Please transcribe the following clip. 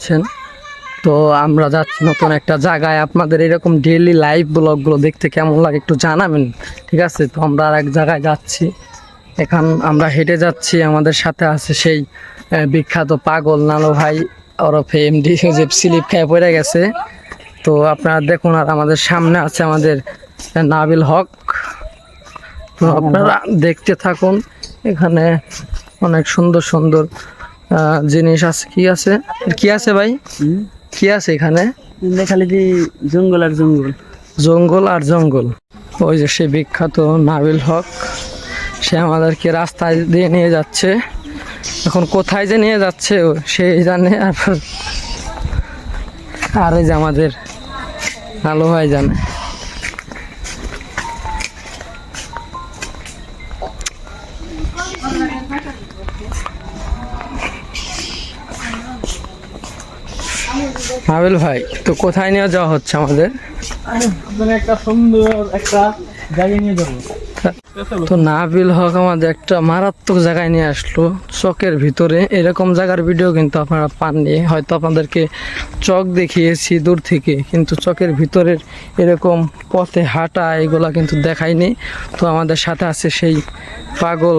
আছেন তো আমরা যাচ্ছি নতুন একটা জায়গায়। আপনাদের এরকম ডেইলি লাইভ ব্লগগুলো দেখতে কেমন লাগে একটু জানাবেন, ঠিক আছে? তো আমরা আর এক জায়গায় যাচ্ছি। এখন আমরা হেঁটে যাচ্ছি, আমাদের সাথে আছে সেই বিখ্যাত পাগল নালো ভাই, ওরফে এমডি যে স্লিপ খেয়ে পড়ে গেছে। তো আপনারা দেখুন, আর আমাদের সামনে আছে আমাদের নাবিল হক। তো আপনারা দেখতে থাকুন, এখানে অনেক সুন্দর সুন্দর জিনিস আছে কি আছে? কি আছে ভাই? কি আছে এখানে? খালি যে জঙ্গল আর জঙ্গল? জঙ্গল আর জঙ্গল। ওই যে সে বিখ্যাত নাবিল হক সে আমাদেরকে রাস্তায় দিয়ে নিয়ে যাচ্ছে। এখন কোথায় যে নিয়ে যাচ্ছে ও সেই জানে আর আর এই যে আমাদের আলো ভাই জানে। নাবিল ভাই তো কোথায় নিয়ে যাওয়া হচ্ছে আমাদের? একটা সুন্দর একটা জায়গায় নিয়ে যাব। তো নাবিল হক আমাদের একটা মারাত্মক জায়গায় নিয়ে আসলো চকের ভিতরে। এরকম জায়গার ভিডিও কিন্তু আপনারা পাননি। হয়তো আপনাদেরকে চক দেখিয়েছি দূর থেকে কিন্তু চকের ভিতরের এরকম পথে হাঁটা এগুলা কিন্তু দেখায়নি তো আমাদের সাথে আছে সেই পাগল